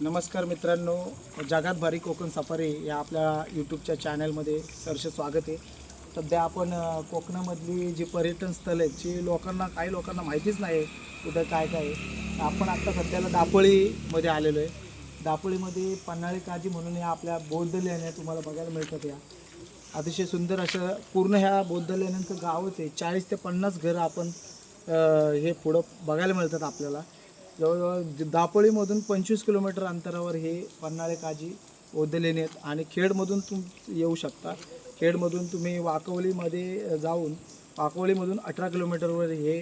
नमस्कार मित्रांनो जगात भारी कोकण सफारी या आपल्या यूट्यूबच्या चॅनलमध्ये सरसे स्वागत आहे. सध्या आपण कोकणामधली जी पर्यटन स्थळ आहेत जी लोकांना काही लोकांना माहितीच नाही कुठं काय काय आहे. आपण आत्ता सध्याला दापोळीमध्ये आलेलो आहे. दापोळीमध्ये पन्हाळी काजी म्हणून या आपल्या बौद्ध लेण्या तुम्हाला बघायला मिळतात या. अतिशय सुंदर असं पूर्ण ह्या बौद्ध लेण्यांचं गावच आहे. चाळीस ते पन्नास घरं आपण हे पुढं बघायला मिळतात आपल्याला. जवळजवळ दापोळीमधून पंचवीस किलोमीटर अंतरावर हे पन्हाळे काजी बौद्ध लेणी आहेत. आणि खेडमधून तुम येऊ शकता. खेडमधून तुम्ही वाकवलीमध्ये जाऊन वाकवलीमधून अठरा किलोमीटरवर हे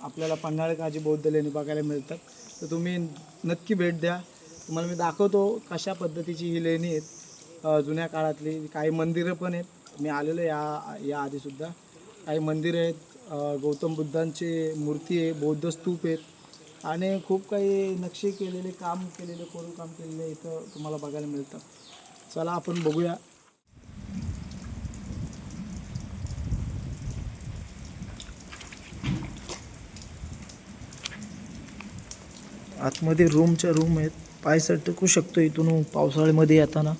आपल्याला पन्हाळे काजी बौद्ध लेणी बघायला मिळतात तर तुम्ही नक्की भेट द्या. तुम्हाला मी दाखवतो कशा पद्धतीची ही लेणी आहेत जुन्या काळातली. काही मंदिरं पण आहेत. मी आलेलो आहे या या आधीसुद्धा. काही मंदिरं आहेत. गौतम बुद्धांची मूर्ती आहे बौद्ध स्तूप आहेत. आणि खूप काही नक्षी केलेले काम केलेले कोरीव काम केलेले इथं तुम्हाला बघायला मिळतं. चला आपण बघूया. आतमध्ये रूमच्या रूम आहेत. पाय सटकू शकतो इथून पावसाळ्यामध्ये येताना.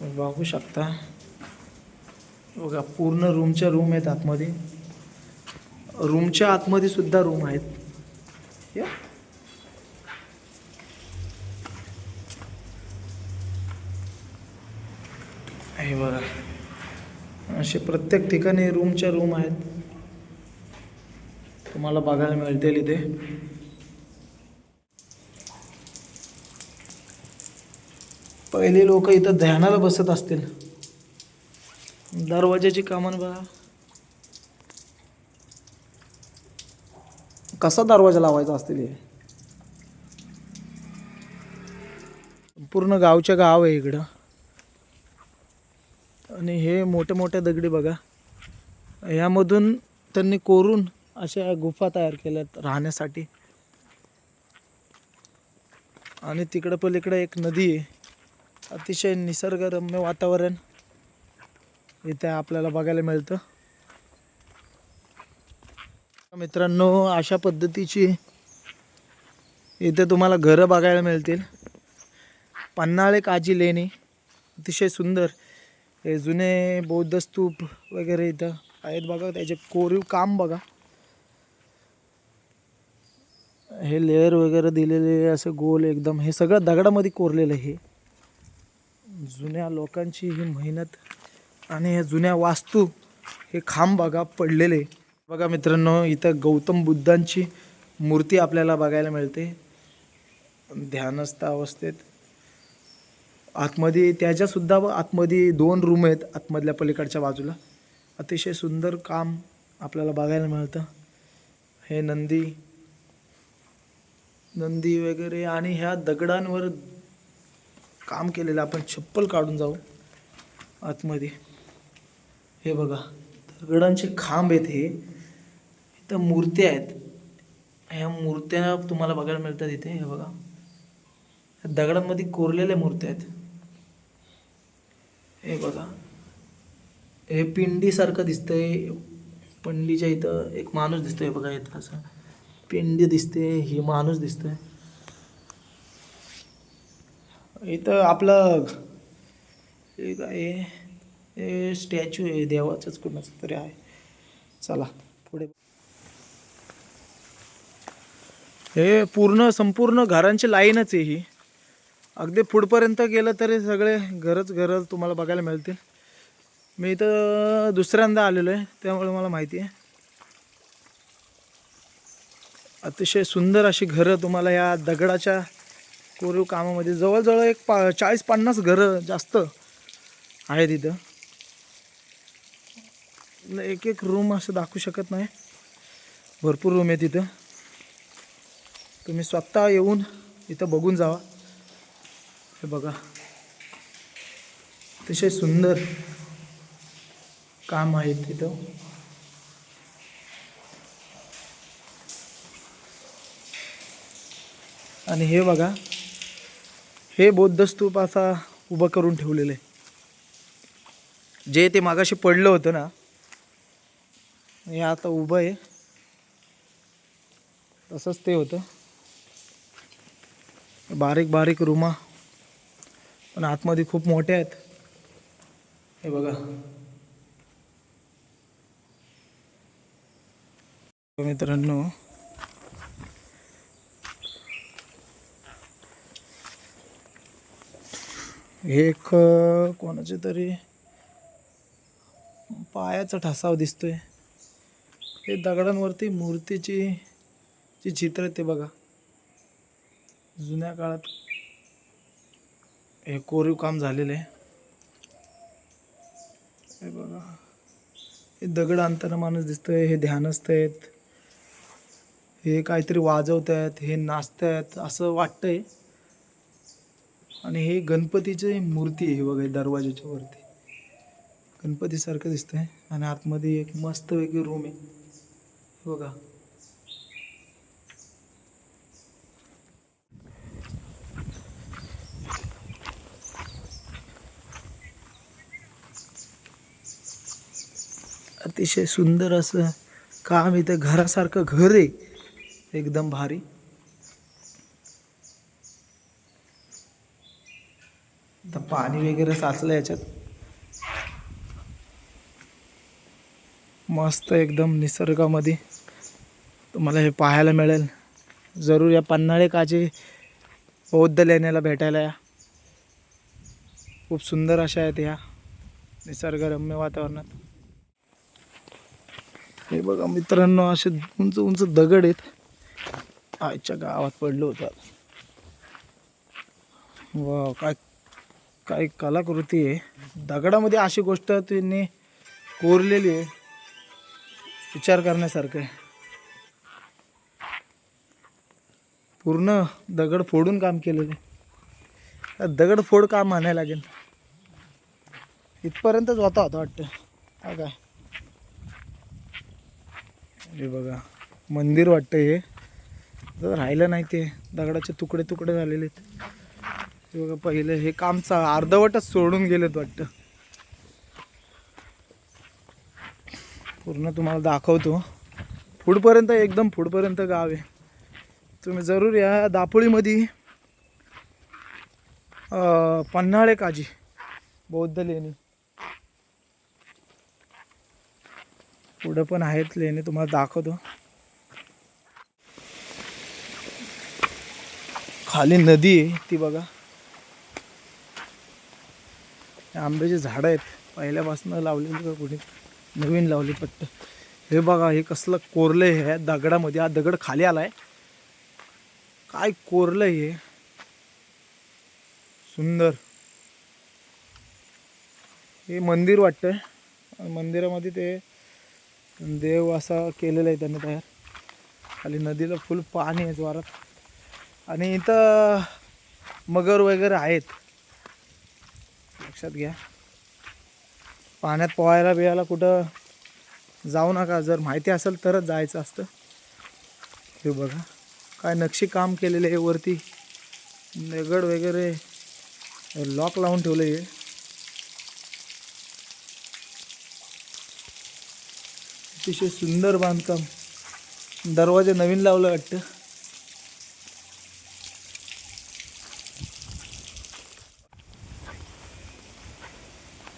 तुम्ही बघू शकता. बघा पूर्ण रूमच्या रूम आहेत आतमध्ये. रूमच्या आतमध्ये सुद्धा रूम आहेत. या. हे बघा. असे प्रत्येक ठिकाणी रूमच्या रूम आहेत. तुम्हाला बघायला मिळतील इथे. पहिले लोक इथं ध्यानाला बसत असतील. दरवाज्याची कामं बघा. कसा दरवाजा लावायचा असतील हे? पूर्ण गावच्या गाव आहे इकडं. आणि हे मोठे मोठे दगडी बघा. यामधून त्यांनी कोरून अशा गुफा तयार केल्यात राहण्यासाठी. आणि तिकडं पलीकडं एक नदी आहे. अतिशय निसर्गरम्य वातावरण. इथे आपल्याला बघायला मिळतं. मित्रांनो अशा पद्धतीची इथे तुम्हाला घरं बघायला मिळतील. पन्हाळे काजी लेणी अतिशय सुंदर. हे जुने बौद्ध स्तूप वगैरे इथं आहेत बघा त्याचे कोरीव काम बघा. हे लेअर वगैरे दिलेले असं गोल एकदम हे सगळं दगडामध्ये कोरलेलं आहे. हे जुन्या लोकांची ही मेहनत आणि हे जुन्या वास्तू हे खांब बघा पडलेले. बघा मित्रांनो इथं गौतम बुद्धांची मूर्ती आपल्याला बघायला मिळते. ध्यानस्थ अवस्थेत. आतमध्ये त्याच्यासुद्धा आतमध्ये दोन रूम आहेत आतमधल्या पलीकडच्या बाजूला. अतिशय सुंदर काम आपल्याला बघायला मिळतं. हे नंदी नंदी वगैरे आणि ह्या दगडांवर काम केलेलं आपण छप्पल काढून जाऊ आतमध्ये. हे बघा दगडांचे खांब आहेत हे. इथं मूर्त्या आहेत. ह्या मूर्त्या तुम्हाला बघायला मिळतात इथे हे बघा. दगडांमध्ये कोरलेल्या मूर्त्या आहेत. हे बघा. हे पिंडीसारखं दिसतंय. पिंडीच्या इथं एक माणूस दिसतोय बघा इथं असं. पिंडी दिसते हे माणूस दिसतोय. इथं आपलं हे काय आहे? हे स्टॅच्यू आहे देवाचंच कुणाचं तरी आहे. चला पुढे. हे पूर्ण संपूर्ण घरांची लाईनच आहे ही. अगदी पुढपर्यंत गेलं तरी सगळे घरच घरं तुम्हाला बघायला मिळतील. मी इथं दुसऱ्यांदा आलेलो आहे त्यामुळे मला माहिती आहे. अतिशय सुंदर अशी घरं तुम्हाला या दगडाच्या कोरीव कामामध्ये जवळजवळ एक पा चाळीस पन्नास घरं जास्त आहेत इथं. एक एक रूम असं दाखवू शकत नाही. भरपूर रूम आहे तिथं तुम्ही स्वतः येऊन इथं बघून जावा. हे बघा. अतिशय सुंदर काम आहे तिथं आणि हे बघा. हे बौद्ध स्तूप असा उभं करून ठेवलेलं आहे. जे ते मागाशी पडलं होतं ना हे आता उभं आहे. तसंच ते होतं. बारीक बारीक रुमा. पण आतमध्ये खूप मोठे आहेत. हे बघा. मित्रांनो. हे एक कोणाचे तरी पायाचा ठसाव दिसतोय. हे दगडांवरती मूर्तीची जी चित्र आहे ते बघा. जुन्या काळात हे कोरीव काम झालेलं आहे. हे बघा. हे दगड आणताना माणूस दिसतोय हे ध्यानस्थ आहेत हे काहीतरी वाजवत आहेत हे नाचत आहेत असं वाटतंय. आणि हे गणपतीची मूर्ती आहे बघा दरवाजाच्या वरती. गणपतीसारखं दिसतंय. आणि आतमध्ये एक मस्त वेगळी रूम आहे. हो बघा अतिशय सुंदर असं काम इथं घरासारखं घर आहे. एकदम भारी. आता पाणी वगैरे साचलं याच्यात. मस्त एकदम निसर्गामध्ये. तुम्हाला हे पाहायला मिळेल. जरूर या पन्हाळे काचे बौद्ध लेण्याला भेटायला या. खूप सुंदर अशा आहेत ह्या निसर्गरम्य वातावरणात. हे बघा मित्रांनो असे उंच उंच दगड आहेत. आजच्या गावात पडलो होतं वा काय काय कलाकृती आहे. दगडामध्ये अशी गोष्ट त्यांनी कोरलेली आहे. विचार करण्यासारखं आहे. पूर्ण दगड फोडून काम केलेलं आहे. दगड फोड काम म्हणायला लागेल. इथपर्यंतच होता होता वाटतं. हा काय? हे बघा मंदिर वाटतं हे. जर राहिलं नाही ते दगडाचे तुकडे तुकडे झालेले आहेत. बघा पहिले हे काम चा अर्धवटच सोडून गेलेत वाटतं. पूर्ण तुम्हाला दाखवतो. पुढपर्यंत एकदम पुढपर्यंत गाव आहे. तुम्ही जरूर या दापोळीमध्ये. पन्हाळे काजी बौद्ध लेणी. पुढं पण आहेत लेणी तुम्हाला दाखवतो. खाली नदी आहे ती बघा. आंब्याची झाडं आहेत. पहिल्यापासून लावलेली का कुठे. नवीन लावली पट्ट. हे बघा हे कसलं कोरलं हे दगडामध्ये हा दगड खाली आलाय. काय कोरलं हे? सुंदर. हे मंदिर वाटतंय. मंदिरामध्ये ते देव असा केलेला आहे त्यांनी तयार. खाली नदीला फुल पाणी आहे ज्वारात आणि इथं मगर वगैरे आहेत. लक्षात घ्या. पाण्यात पोहायला बिहायला कुठं जाऊ नका. जर माहिती असेल तरच जायचं असतं. हे बघा. काय नक्षी काम केलेलं आहे वरती. दगड वगैरे लॉक लावून ठेवलं आहे अतिशय सुंदर बांधकाम. दरवाजे नवीन लावलं वाटतं.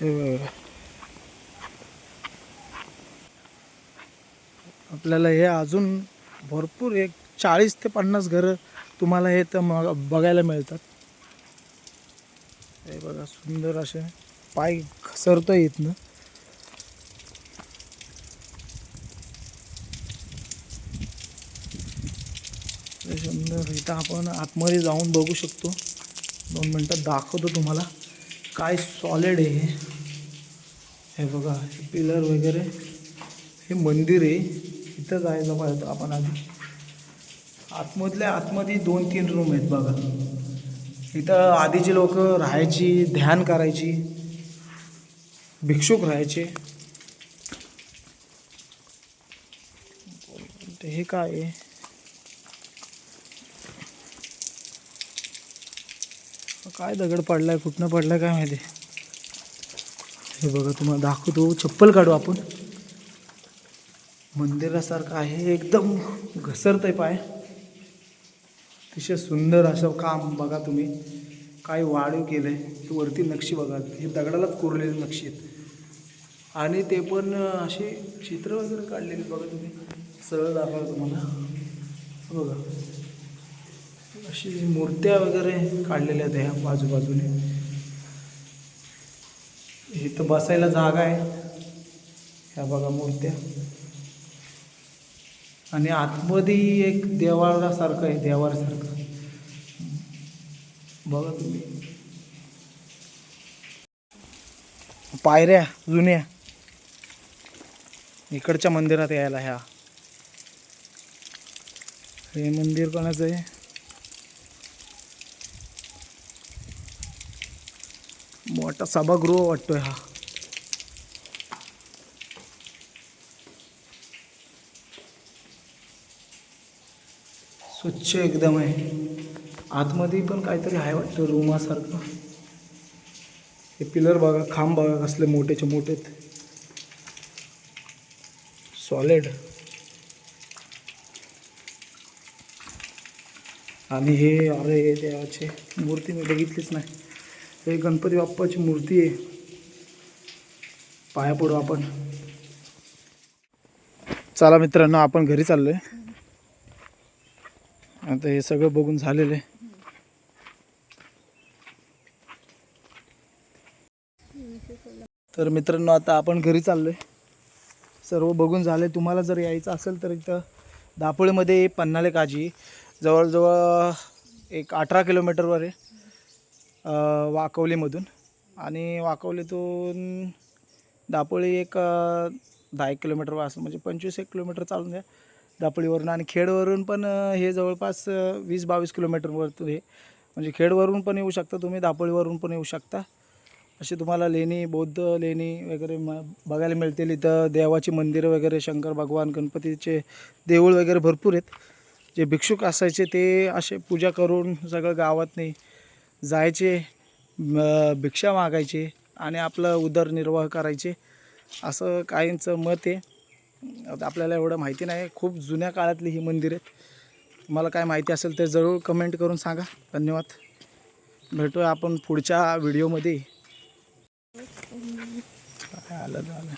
हे बघा. आपल्याला हे अजून भरपूर एक चाळीस ते पन्नास घरं तुम्हाला हे तर मग बघायला मिळतात. हे बघा सुंदर असे पाय घसरतोय इथनं. लय सुंदर इथं आपण आतमध्ये जाऊन बघू शकतो. दोन मिनटात दाखवतो तुम्हाला काय सॉलिड आहे हे. बघा पिलर वगैरे हे मंदिर आहे. इथं जायला पाहिजे आपण आधी आतमधल्या आतमध्ये दोन तीन रूम आहेत बघा. इथं आधीची लोक राहायची ध्यान करायची भिक्षुक राहायचे. हे काय आहे? काय दगड पडलाय कुठनं पडलाय काय माहिती? हे बघा तुम्हाला दाखवतो चप्पल काढू आपण. मंदिरासारखं आहे एकदम घसरतंय पाय. अतिशय सुंदर असं काम बघा तुम्ही. काय वाढीव केलं आहे वरती नक्षी बघा. हे दगडालाच कोरलेली नक्षी आहेत. आणि ते पण असे चित्र वगैरे काढलेले बघा तुम्ही. सरळ दाखवा तुम्हाला. बघा. अशी मूर्त्या वगैरे काढलेल्या आहेत ह्या बाजूबाजूने. इथं बसायला जागा आहे. ह्या बघा मूर्त्या. आणि आतमध्ये एक देवाळासारखं आहे देवासारखं बघा तुम्ही. पायऱ्या जुन्या. इकडच्या मंदिरात यायला ह्या. हे मंदिर कोणाचं आहे? मोठा सभागृह वाटतोय हा. स्वच्छ एकदम आहे. आतमध्ये पण काहीतरी आहे वाटतं रूमासारखं. हे पिलर बघा खांब बघा कसले मोठेचे मोठेत. सॉलिड आणि हे अरे हे देवाचे मूर्ती मी बघितलीच नाही. हे गणपती बाप्पाची मूर्ती आहे. पाया पडू आपण. चला मित्रांनो आपण घरी चाललो आहे आता हे सगळं बघून झालेलं आहे. तर मित्रांनो आता आपण घरी चाललोय. सर्व बघून झाले. तुम्हाला जर यायचं असेल तर इथं दापोळीमध्ये पन्नाले काजी जवळजवळ एक अठरा किलोमीटरवर आहे वाकवलीमधून. आणि वाकवलीतून दापोळी एक दहा एक किलोमीटर असं म्हणजे पंचवीस एक किलोमीटर चालून द्या. दापळीवरून आणि खेडवरून पण हे जवळपास वीस बावीस किलोमीटरवर हे. म्हणजे खेडवरून पण येऊ शकता तुम्ही दापोळीवरून पण येऊ शकता. अशी तुम्हाला लेणी बौद्ध लेणी वगैरे म बघायला मिळतील. इथं देवाची मंदिरं वगैरे शंकर भगवान गणपतीचे देऊळ वगैरे भरपूर आहेत. जे भिक्षुक असायचे ते असे पूजा करून सगळं गावातनी जायचे भिक्षा मागायचे आणि आपलं उदरनिर्वाह करायचे. असं काहींचं मत आहे. आता आपल्याला एवढं माहिती नाही. खूप जुन्या काळातली ही मंदिर आहेत. तुम्हाला काय माहिती असेल तर जरूर कमेंट करून सांगा. धन्यवाद. भेटूया आपण पुढच्या व्हिडिओमध्ये काय आलं झालं